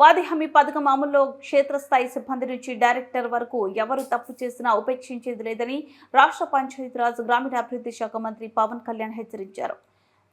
ఉపాధి హామీ పథకం అమల్లో క్షేత్రస్థాయి సిబ్బంది నుంచి డైరెక్టర్ వరకు ఎవరు తప్పు చేసినా ఉపేక్షించేది లేదని రాష్ట్ర పంచాయతీరాజ్ గ్రామీణాభివృద్ధి శాఖ మంత్రి పవన్ కళ్యాణ్ హెచ్చరించారు.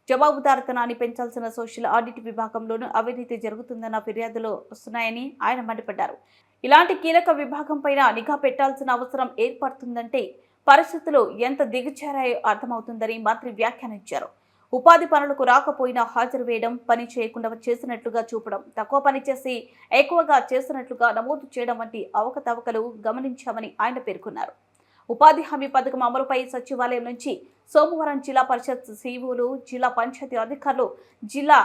జవాబుదారితనాన్ని పెంచాల్సిన సోషల్ ఆడిట్ విభాగంలోనూ అవినీతి జరుగుతుందన్న ఫిర్యాదులు వస్తున్నాయని ఆయన మండిపడ్డారు. ఇలాంటి కీలక విభాగంపైన నిఘా పెట్టాల్సిన అవసరం ఏర్పడుతుందంటే పరిస్థితులు ఎంత దిగజారాయో అర్థమవుతుందని మంత్రి వ్యాఖ్యానించారు. ఉపాధి పనులకు రాకపోయినా హాజరు వేయడం పని చేయకుండా చేసినట్లుగా చూపడం తక్కువ పని చేసి ఎక్కువగా చేసినట్లుగా నమోదు చేయడం వంటి అవకతవకలు గమనించామని ఆయన పేర్కొన్నారు. ఉపాధి హామీ పథకం అమలుపై సచివాలయం నుంచి సోమవారం జిల్లా పరిషత్ సీఈఓలు జిల్లా పంచాయతీ అధికారులు జిల్లా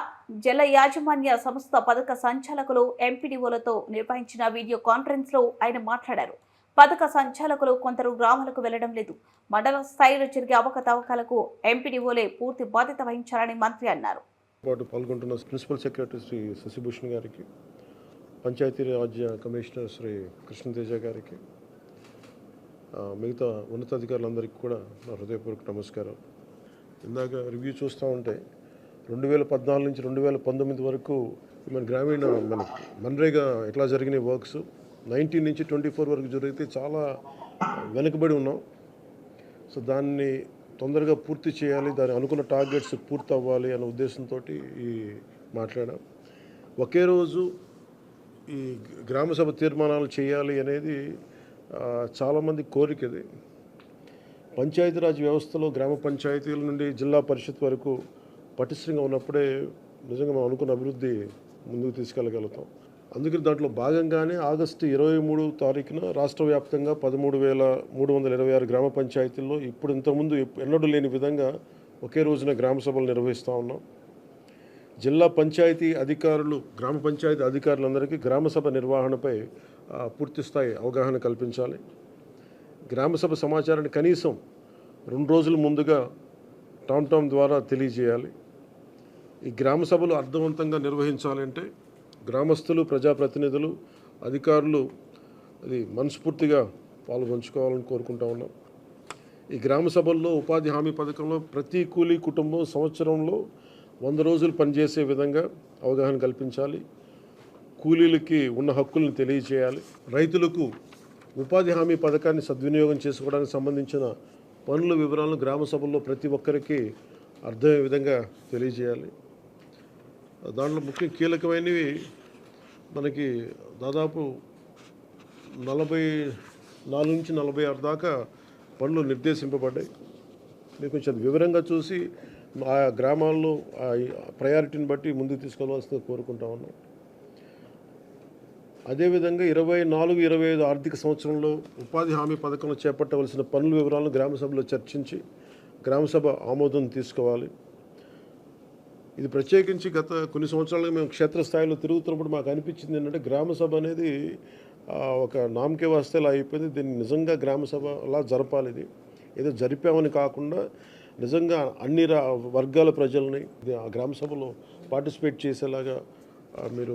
జల యాజమాన్య సంస్థ పథక సంచాలకులు ఎంపీడీఓలతో నిర్వహించిన వీడియో కాన్ఫరెన్స్లో ఆయన మాట్లాడారు. పథక సంచాలకులు కొందరు గ్రామాలకు వెళ్ళడం లేదు. మండల స్థాయిలో జరిగే అవకతవకలకు ఎంపీడీఓలే పూర్తి బాధ్యత వహించాలని మంత్రి అన్నారు. పాటు పాల్గొంటున్న ప్రిన్సిపల్ సెక్రటరీ శ్రీ శశిభూషణ్ గారికి పంచాయతీ రాజ్య కమిషనర్ శ్రీ కృష్ణతేజ గారికి మిగతా ఉన్నతాధికారులందరికీ కూడా నా హృదయపూర్వక నమస్కారం. ఇందాక రివ్యూ చూస్తూ ఉంటే రెండు వేల పద్నాలుగు నుంచి రెండు వేల పంతొమ్మిది వరకు మన గ్రామీణ మన మన్రేగా ఎట్లా జరిగినాయి వర్క్స్? నైన్టీన్ నుంచి ట్వంటీ ఫోర్ వరకు జరిగితే చాలా వెనుకబడి ఉన్నాం. సో దాన్ని తొందరగా పూర్తి చేయాలి దాని అనుకున్న టార్గెట్స్ పూర్తి అవ్వాలి అనే ఉద్దేశంతో ఈ మాట్లాడాం. ఒకే రోజు ఈ గ్రామసభ తీర్మానాలు చేయాలి అనేది చాలామంది కోరికది పంచాయతీరాజ్ వ్యవస్థలో గ్రామ పంచాయతీల నుండి జిల్లా పరిషత్ వరకు పటిష్టంగా ఉన్నప్పుడే నిజంగా మనం అనుకున్న అభివృద్ధి ముందుకు తీసుకెళ్ళగలుగుతాం. అందుకని దాంట్లో భాగంగానే ఆగస్టు ఇరవై మూడు తారీఖున రాష్ట్ర వ్యాప్తంగా పదమూడు వేల మూడు వందల ఇరవై ఆరు గ్రామ పంచాయతీల్లో ఇప్పుడు ఇంతకుముందు ఎన్నడూ లేని విధంగా ఒకే రోజున గ్రామ సభలు నిర్వహిస్తూ ఉన్నాం. జిల్లా పంచాయతీ అధికారులు గ్రామ పంచాయతీ అధికారులందరికీ గ్రామ సభ నిర్వహణపై పూర్తిస్థాయి అవగాహన కల్పించాలి. గ్రామ సభ సమాచారాన్ని కనీసం రెండు రోజుల ముందుగా టామ్ టామ్ ద్వారా తెలియజేయాలి. ఈ గ్రామ సభలు అర్థవంతంగా నిర్వహించాలంటే గ్రామస్తులు ప్రజాప్రతినిధులు అధికారులు అది మనస్ఫూర్తిగా పాల్గొంచుకోవాలని కోరుకుంటా ఉన్నాం. ఈ గ్రామ సభల్లో ఉపాధి హామీ పథకంలో ప్రతి కూలీ కుటుంబం సంవత్సరంలో వంద రోజులు పనిచేసే విధంగా అవగాహన కల్పించాలి. కూలీలకి ఉన్న హక్కులను తెలియజేయాలి రైతులకు ఉపాధి హామీ పథకాన్ని సద్వినియోగం చేసుకోవడానికి సంబంధించిన పనుల వివరాలను గ్రామ సభల్లో ప్రతి ఒక్కరికి అర్థమయ్యే విధంగా తెలియజేయాలి. దాంట్లో ముఖ్య కీలకమైనవి మనకి దాదాపు నలభై నాలుగు నుంచి నలభై ఆరు దాకా పనులు నిర్దేశింపబడ్డాయి. మీకు కొంచెం వివరంగా చూసి ఆ గ్రామాల్లో ఆ ప్రయారిటీని బట్టి ముందుకు తీసుకెళ్ళవలసింది కోరుకుంటా ఉన్నాం. అదేవిధంగా ఇరవై నాలుగు ఇరవై ఐదు ఆర్థిక సంవత్సరంలో ఉపాధి హామీ పథకంలో చేపట్టవలసిన పనుల వివరాలను గ్రామ సభలో చర్చించి గ్రామసభ ఆమోదం తీసుకోవాలి. ఇది ప్రత్యేకించి గత కొన్ని సంవత్సరాలుగా మేము క్షేత్రస్థాయిలో తిరుగుతున్నప్పుడు మాకు అనిపించింది ఏంటంటే గ్రామసభ అనేది ఒక నామకే వస్తేలా అయిపోయింది. దీన్ని నిజంగా గ్రామసభలా అలా జరపాలి ఇది. ఏదో జరిపామని కాకుండా నిజంగా అన్ని రా వర్గాల ప్రజల్ని గ్రామసభలో ఆ గ్రామ సభలో పార్టిసిపేట్ చేసేలాగా మీరు